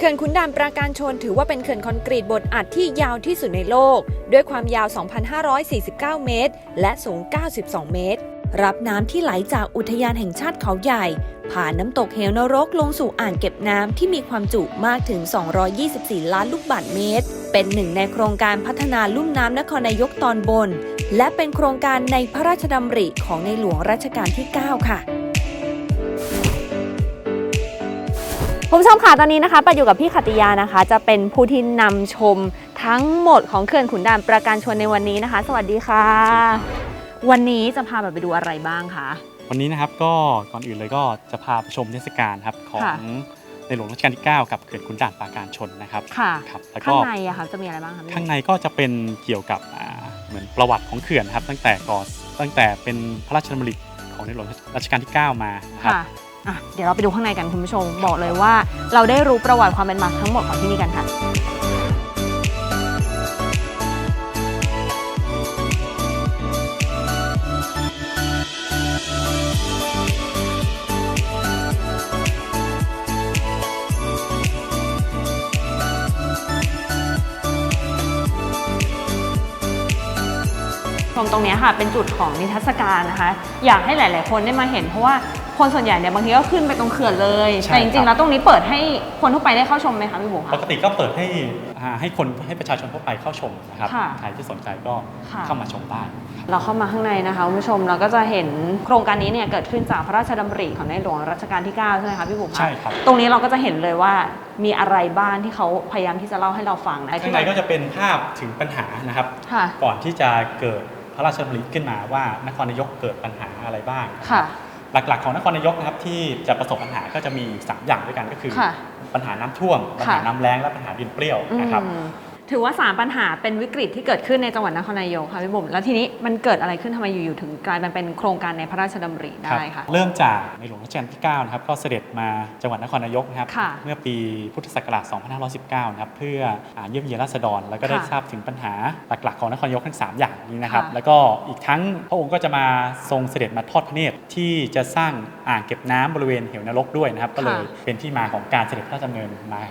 เขื่อนขุนด่านปราการชนถือว่าเป็นเขื่อนคอนกรีตบดอัดที่ยาวที่สุดในโลก ด้วยความยาว 2,549 เมตร และสูง 92 เมตร รับน้ำที่ไหลจากอุทยานแห่งชาติเขาใหญ่ ผ่านน้ำตกเหวนรกลงสู่อ่างเก็บน้ำที่มีความจุมากถึง 224 ล้านลูกบาศก์เมตร เป็นหนึ่งในโครงการพัฒนาลุ่มน้ำนครนายกตอนบน และเป็นโครงการในพระราชดำริของในหลวงรัชกาลที่ 9 ค่ะ คุณผู้ชมค่ะตอนนี้นะคะปัดอยู่กับพี่ขัตติยานะคะ จะเป็นผู้ที่นำชมทั้งหมดของเขื่อนขุนด่านประการชนในวันนี้นะคะ สวัสดีค่ะ วันนี้จะพาแบบไปดูอะไรบ้างคะวันนี้นะครับก็ก่อนอื่นเลยก็จะพาไปชมเทศกาลครับของค่ะในหลวงรัชกาลที่ 9 กับเขื่อนขุนด่านปราการชนนะครับค่ะครับแล้วข้าก็งในอะคะจะมีอะไรบ้างคะพี่ข้างในก็จะเป็นเกี่ยวกับอ่าเหมือนประวัติของเขื่อนครับตั้งแต่ก่อนตั้งแต่เป็นพระราชดำริของในหลวงรัชกาลที่ 9 มานะครับค่ะ อะเดี๋ยวเราไปดูข้างในกันคุณผู้ชม บอกเลยว่าเราได้รู้ประวัติความเป็นมาทั้งหมดของที่นี่กันค่ะ ตรงเนี้ยค่ะเป็นจุดของนิทรรศการนะคะ อยากให้หลาย ๆ คนได้มาเห็นเพราะว่าคนส่วนใหญ่เนี่ยบางทีก็ขึ้นไปตรงเขื่อนเลย ใช่แต่จริครังๆบ แล้วตรงนี้เปิดให้คนทั่วไปได้เข้าชมไหมคะพี่บุ๋มปคะ กติก็เปิดให้อ่าให้คนให้ประชาชนทั่วไปเข้าชมนะครับค่ะใครที่สนใจก็ค่ะ เข้ามาชมได้ เราเข้ามาข้างในนะคะคุณผู้ชมเราก็จะเห็นโครงการนี้เนี่ยเกิดขึ้นจากพระราชดำริของในหลวงรัชกาลที่ 9 ใช่ไหมคะพี่บุ๋มคะใช่ครับ ตรงนี้เราก็จะเห็นเลยว่ามีอะไรบ้างที่เขาพยายามที่จะเล่าให้เราฟังนะข้างในก็จะเป็นภาพถึงปัญหานะครับ ค่ะ ก่อนที่จะเกิดพ ระราชดำริขึ้นมาว่านครนายกเกิดปัญหาอะไรบ้าง ค่ะ หลักๆ ของนครนายกนะครับที่จะประสบปัญหาก็จะมี 3 อย่างด้วยกันก็คือ ค่ะปัญหาน้ำท่วม ปัญหาค่ะ น้ำแล้งและปัญหาดินเปรี้ยวนะครับ อืม ถือว่าสามปัญหาเป็นวิกฤตที่เกิดขึ้นในจังหวัดนครนายกค่ะพี่บุ๋มแล้วทีนี้มันเกิดอะไรขึ้นทำไมอยู่ๆถึงกลายมาเป็นโครงการในพระราชดำริได้ค่ะเริ่มจากในหลวงรัชกาลที่9นะครับก็เสด็จมาจังหวัดนครนายกนะครับค่ะเมื่อปีพุทธศักราช 2519 นะครับเพื่ออ่าเยี่ยมเยียนราษฎร แล้วก็ได้ค่ะทราบถึงปัญหาหลักๆ ของนครนายกทั้ง 3 อย่างนี้นะครับค่ะแล้วก็อีกทั้งพระองค์ก็จะมาทรงเสด็จมาทอดพระเนตรที่จะสร้างอ่างเก็บน้ำบริเวณเหวนรกด้วยนะครับก็เลยเป็นที่มาของการเสด็จพระราชดำเนินมา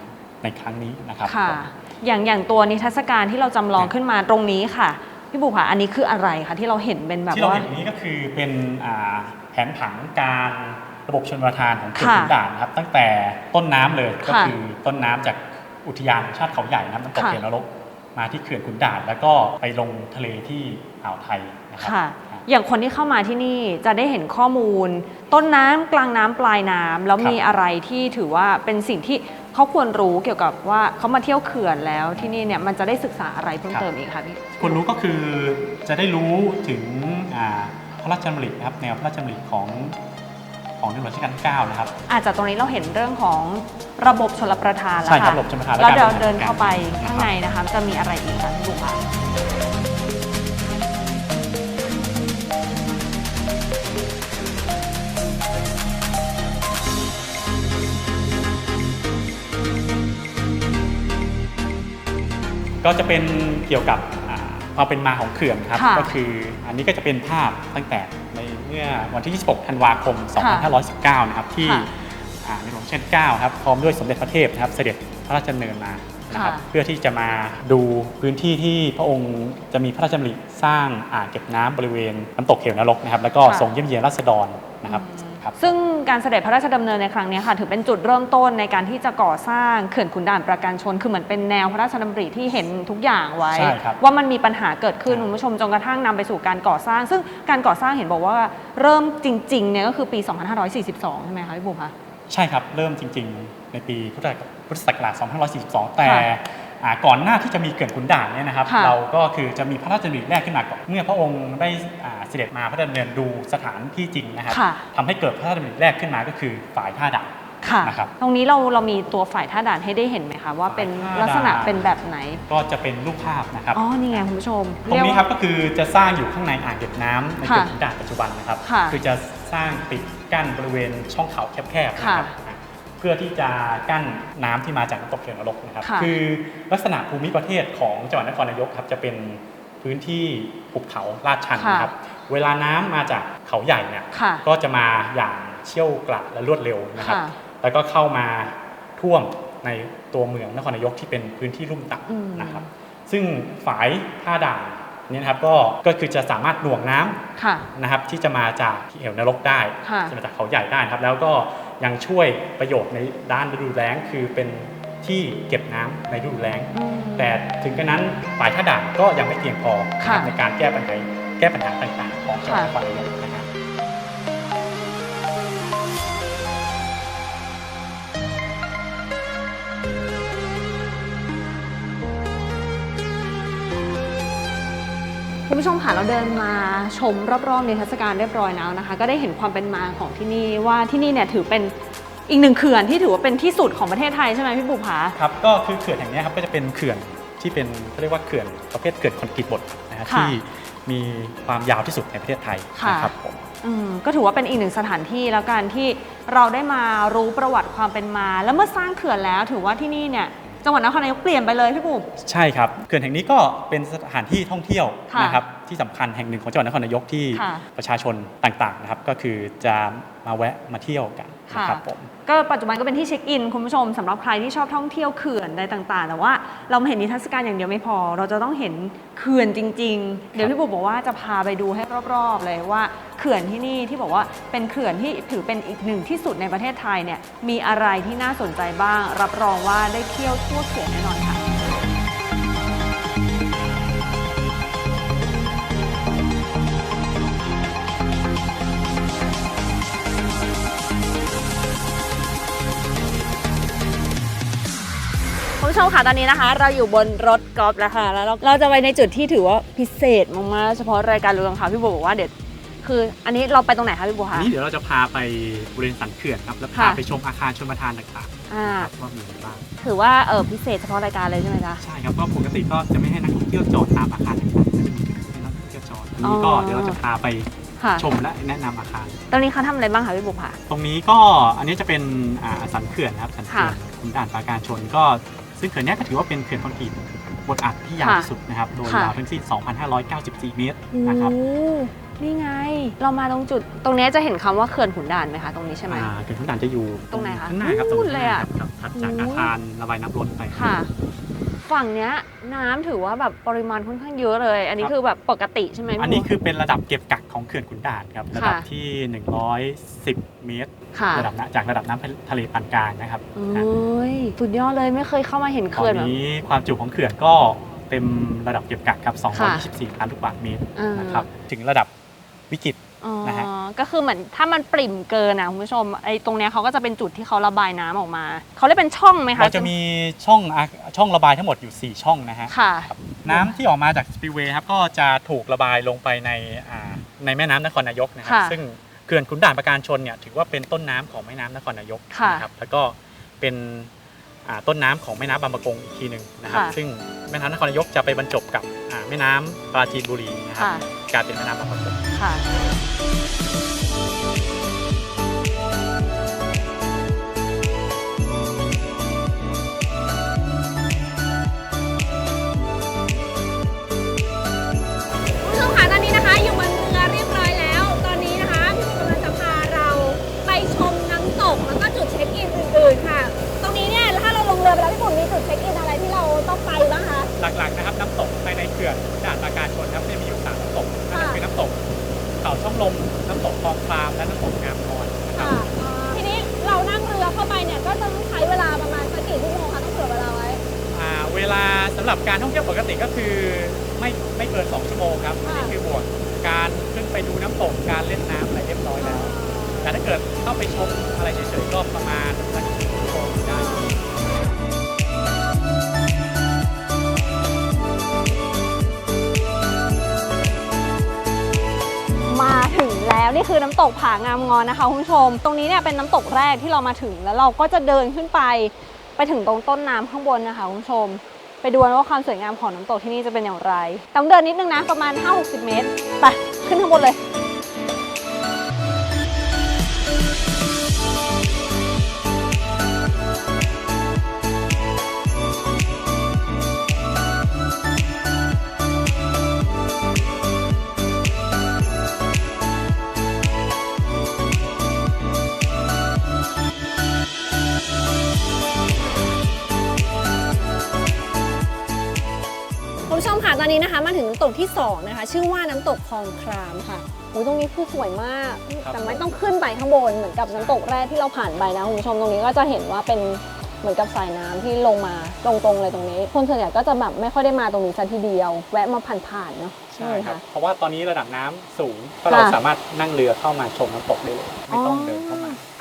ในครั้งนี้นะครับค่ะ อย่างอย่างตัวนิทรรศการที่เราจำลองขึ้นมาตรงนี้ค่ะพี่บุ๋มค่ะอันนี้คืออะไรคะที่เราเห็นเป็นแบบที่เราว่า เห็นนี้ก็คือเป็นอ่าแผนผังการระบบชนประทานของเขื่อนค่ะขุนด่านนะครับ ตั้งแต่ต้นน้ำเลยก็ค่ะคือต้นน้ำจากอุทยานแห่งชาติเขาใหญ่นะครับน้ำตกค่ะเหวนรกมาที่เขื่อนขุนด่าน แล้วก็ไปลงทะเลที่อ่าวไทยนะครัค่ะครับ อย่างคนที่เข้ามาที่นี่จะได้เห็นข้อมูล ต้นน้ำกลางน้ำปลายน้ำแล้วครับมีอะไรที่ถือว่าเป็นสิ่งที่เขาควรรู้เกี่ยวกับว่าเขามาเที่ยวเขื่อนแล้วที่นี่เนี่ยมันจะได้ศึกษาอะไรเพิ่มเติมอีกคะพี่คนรู้ก็คือจะได้รู้ถึงอ่าพระราชดำรินะครับแนวพระราชดำริของของในหลวงรัชกาลที่9นะครับอาจจะตรงนี้เราเห็นเรื่องของระบบชลประทานแล้วใช่ครัค่ะบระบบชลประทานและแล้วการเดี๋ยวบริหารเดินเข้าไปจัดการข้างในนะคะจะมีอะไรอีกคะพี่บุ๋มคะ ก็จะเป็นเกี่ยวกับอ่าความเป็นมาของเขื่อนครับค่ะก็คืออันนี้ก็จะเป็นภาพตั้งแต่ในเมื่อวันที่ 26 ธันวาคมค่ะ2519 นะครับ ที่ค่ะอ่าในหลวงรัชกาลที่9ครับพร้อมด้วยสมเด็จพระเทพนะครับ เสด็จพระราชดำเนินมานะครับค่ะเพื่อที่จะมาดูพื้นที่ที่พระองค์จะมีพระราชดำริสร้างอ่างเก็บน้ำบริเวณน้ำตกเหวนรกนะครับ แล้วก็ค่ะทรงเยี่ยมเยียนราษฎรนะครับอืม ครับ ซึ่งการเสด็จพระราชดำเนินในครั้งนี้ค่ะถือเป็นจุดเริ่มต้นในการที่จะก่อสร้างเขื่อนขุนด่านประการชน คือเหมือนเป็นแนวพระราชดำริที่เห็นทุกอย่างไว้ ใช่ครับว่ามันมีปัญหาเกิดขึ้นครับคุณผู้ชมจนกระทั่งนำไปสู่การก่อสร้าง ซึ่งการก่อสร้างเห็นบอกว่าเริ่มจริงๆเนี่ยก็คือปี 2542 ใช่ไหมคะพี่บุ๋มคะ ใช่ครับ เริ่มจริง ๆ ในปีพุทธศักราชพุทธศักราช2542 แต่ค่ะอ่า ก่อนหน้าที่จะมีเขื่อนขุนด่านเนี่ยนะครับ ค่ะเราก็คือจะมีพระราชดำริแรกขึ้นมาก่อนเมื่อพระองค์ได้อ่าเสด็จมาพระดำเนินดูสถานที่จริงนะครับค่ะ ทำให้เกิดพระราชดำริแรกขึ้นมาก็คือฝ่ายท่าด่าน ค่ะ นะครับ ตรงนี้เราเรามีตัวฝ่ายท่าด่านให้ได้เห็นไหมคะว่าเป็นฝ่ายท่าด่านลักษณะเป็นแบบไหน ก็จะเป็นรูปภาพนะครับ อ๋อ นี่ไงคุณผู้ชมตรงนี้เยกว่าครับก็คือจะสร้างอยู่ข้างในอ่างเก็บน้ำในเขื่อนค่ะขุนด่านปัจจุบันนะครับค่ะ อจะสร้างปิดกั้นบริเวณช่องเขาแคบๆนะคค่ะ รับอะ เพื่อที่จะกั้นน้ำที่มาจากน้ำตกเขื่อนนรกนะครับค่ะคือลักษณะภูมิประเทศของจังหวัดนครนายกครับจะเป็นพื้นที่ภูเขาลาดชันนะครับ เวลาน้ำมาจากเขาใหญ่เนี่ยค่ะก็จะมาอย่างเชี่ยวกรากและรวดเร็วนะครับค่ะแล้วก็เข้ามาท่วมในตัวเมืองนครนายกที่เป็นพื้นที่ลุ่มอืมต่ำนะครับ ซึ่งฝายท่าด่านเนี่ยนะครับก็ก็คือจะสามารถหน่วงน้ำค่ะนะครับที่จะมาจากเหวนรกได้ค่ะจะมาจากเขาใหญ่ได้นะครับ แล้วก็ ยังช่วยประโยชน์ในด้านฤดูแล้งคือเป็นที่เก็บน้ำในฤดูแล้งอืมแต่ถึงกระนั้นฝ่ายท่าด่านก็ยังไม่เพียงพอนะครับค่ะในการแก้ปัญหาแก้ปัญหาต่างๆ ของจังหวัดนค่ะครนายกนะครับ คุณผู้ชมค่ะเราเดินมาชมรอบๆในเทรรศกาลเรียบร้อยแล้วนะคะ ก็ได้เห็นความเป็นมาของที่นี่ว่าที่นี่เนี่ยถือเป็นอีกหนึ่งเขื่อนที่ถือว่าเป็นที่สุดของประเทศไทยใช่ไหมพี่บุภาครับก็คือเขื่อนแห่งนี้ครับก็จะเป็นเขื่อนที่เป็นเขาเรียกว่าเขื่อนประเภทเขื่อนคอนกรีตบดนะครับค่ะ ที่มีความยาวที่สุดในประเทศไทยค่ะนะครับผม อืมก็ถือว่าเป็นอีกหนึ่งสถานที่แล้วกันที่เราได้มารู้ประวัติความเป็นมา แล้วเมื่อสร้างเขื่อนแล้วถือว่าที่นี่เนี่ย จังหวัดนครนายกเปลี่ยนไปเลยพี่บุ๋ม ใช่ครับเขื่อนแห่งนี้ก็เป็นสถานที่ท่องเที่ยวค่ะนะครับที่สำคัญแห่งหนึ่งของจังหวัดนครนายกที่ค่ะ ประชาชนต่างๆนะครับก็คือจะมาแวะมาเที่ยวกัน นะครับผม ก็ปัจจุบันก็เป็นที่เช็คอินคุณผู้ชมสำหรับใครที่ชอบท่องเที่ยวเขื่อนอะไรต่างๆ แต่ว่าเราไม่เห็นนิทรรศการอย่างเดียวไม่พอ เราจะต้องเห็นเขื่อนจริง ๆ เดี๋ยวพี่บุ๋มบอกว่าจะพาไปดูให้รอบๆเลยว่าเขื่อนที่นี่ที่บอกว่าเป็นเขื่อนที่ถือเป็นอีกหนึ่งที่สุดในประเทศไทยเนี่ยมีอะไรที่น่าสนใจบ้าง รับรองว่าได้เที่ยวทั่วเขื่อนแน่นอนค่ะ ผู้ชมค่ะตอนนี้นะคะ เราอยู่บนรถกอล์ฟแล้วค่ะแล้วเราเราจะไปในจุดที่ถือว่าพิเศษมากๆเฉพาะรายการเรื่องค่ะพี่บัวบอกว่าเดี๋ยวคืออันนี้เราไปตรงไหนคะพี่บัวอันคะนี้เดี๋ยวเราจะพาไปบริเวณสันเขื่อนครับแล้วพาค่ะไปชมอาคารชนประทานต่างอ่าๆครับว่ามีอะไรบ้างถือว่าเออพิเศษเฉพาะรายการเลยใช่ไหมจ๊ะใช่ครับก็ปกติก็จะไม่ให้นักท่องเที่ยวจอดตามอาคารต่างๆก็จะมีให้นักท่องเที่ยวจอดอันนี้ก็อ๋อเดี๋ยวเราจะพาไปค่ะชมและแนะนำอาคาร ตรงนี้เขาทำอะไรบ้างคะพี่บัวคะ ตรงนี้ก็อันนี้จะเป็นอ่าสันเขื่อนนะครับสันเขื่อนค่ะ ขุนด่านปราการชนก็ ซึ่งเขื่อนเนี้ยก็ถือว่าเป็นเขื่อนคอนกรีตบดอัดที่ยาวค่ะที่สุดนะครับ โดยค่ะยาวทั้งสิ้น 2,594 เมตรนะครับโอ้นี่ไง เรามาตรงจุด ตรงนี้จะเห็นคำว่าเขื่อนขุนด่านไหมคะ ตรงนี้ใช่ไหมอ่าเขื่อนขุนด่านจะอยู่ตรงไหนคะข้างหน้าครับตรงนู่นเลยอะข้างหน้าครับถัดจากโอ้อายคารระบายน้ำล้นไปค่ะ ฝั่งเนี้ยน้ำถือว่าแบบปริมาณค่อนข้างเยอะเลย อันนี้ครับ คือแบบปกติใช่ไหมพี่อันนี้บัวคือเป็นระดับเก็บกักของเขื่อนขุนด่านครับระดับค่ะที่ 110 เมตร ค่ะระดับน้ำจากระดับน้ำทะเลปานกลางนะครับโอ้ยสุดยอดเลยไม่เคยเข้ามาเห็นตอเขื่อนนแบบนี้ความจุของเขื่อนก็เต็มระดับเก็บกักครับค่ะ224 ล้านลูกบาศก์เมตรอ่านนะครับถึงระดับวิกฤต อ๋อ นะฮะ ก็คือเหมือนถ้ามันปริ่มเกินนะคุณผู้ชมไอ้ตรงเนี้ยเขาก็จะเป็นจุดที่เขาระบายน้ำออกมา เขาเรียกเป็นช่องไหมคะเราจะมีช่องอะช่องระบายทั้งหมดอยู่ 4 ช่องนะฮะ ค่ะครับน้ำที่ออกมาจากสปิลเวย์ครับก็จะถูกระบายลงไปในอ่าในแม่น้ำนครนายกนะครับ ค่ะซึ่งเขื่อนขุนด่านประการชนเนี่ยถือว่าเป็นต้นน้ำของแม่น้ำนครนายกค่ะ นะครับแล้วก็เป็นอ่า ต้นน้ำของแม่น้ำบางประกงอีกทีหนึ่งนะครับค่ะซึ่งแม่น้ำนครนายกจะไปบรรจบกับอ่าแม่น้ำปราจีนบุรีนะครับค่ะกลายเป็นแม่น้ำบางประกง หรับการท่องเที่ยวปกติก็คือไม่ไม่เกิน2ชั่วโมงครับค่ะนี่คือบวกการขึ้นไปดูน้ำตกการเล่นน้ำอะไรเรียบร้อยแล้ว แต่ถ้าเกิดเข้าไปชมอะไรเฉยๆก็ประมาณสักชั่วโมงได้มาถึงแล้วนี่คือน้ำตกผางามงอนนะคะคุณผู้ชม ตรงนี้เนี่ยเป็นน้ำตกแรกที่เรามาถึงแล้วเราก็จะเดินขึ้นไปไปถึงตรงต้นน้ำข้างบนนะคะคุณผู้ชม ไปดูกันว่าความสวยงามของน้ำตกที่นี่จะเป็นอย่างไรต้องเดินนิดนึงนะประมาณ 5-60 เมตร ไป ขึ้นข้างบนเลย ตอนนี้นะคะมาถึงน้ำตกที่สองนะคะ ชื่อว่าน้ำตกคลองครามค่ะอุ้ยตรงนี้คือสวยมาก ครับ แต่ไม่ต้องขึ้นไปข้างบนเหมือนกับน้ำตกแรกที่เราผ่านไปนะคุณผู้ชมตรงนี้ก็จะเห็นว่าเป็นเหมือนกับสายน้ำที่ลงมาตรงๆเลยตรงนี้ คนส่วนใหญ่ก็จะแบบไม่ค่อยได้มาตรงนี้ซะทีเดียว แวะมาผ่านๆเนาะใช่ไหมครับคะเพราะว่าตอนนี้ระดับน้ำสูงก็เราค่ะสามารถนั่งเรือเข้ามาชมน้ำตกได้เลย ไม่ต้องเดินเข้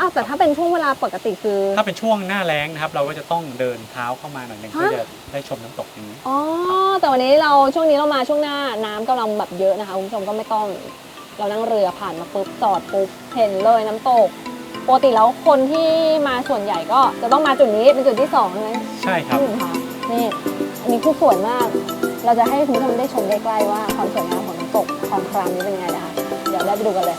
ามาอ้าวแต่ถ้าเป็นช่วงเวลาปกติคือ ถ้าเป็นช่วงหน้าแล้งนะครับ เราก็จะต้องเดินเท้าเข้ามาหน่อยหนึ่งฮะ เพื่อจะได้ชมน้ำตกนี้ อ๋อแต่วันนี้เราช่วงนี้เรามาช่วงหน้าน้ำกำลังแบบเยอะนะคะคุณผู้ชมก็ไม่ต้อง เรานั่งเรือผ่านมาปุ๊บจอดปุ๊บเห็นเลยน้ำตกปกติแล้วคนที่มาส่วนใหญ่ก็จะต้องมาจุดนี้เป็นจุดที่สองใช่ไหมใช่ครับ พี่หนุ่มคะนี่อันนี้คือสวยมาก เราจะให้คุณผู้ชมได้ชมใกล้ๆว่าความสวยงามของน้ำตกคลองครามนี้เป็นยังไงนะคะเดี๋ยวได้ไปดูกันเลย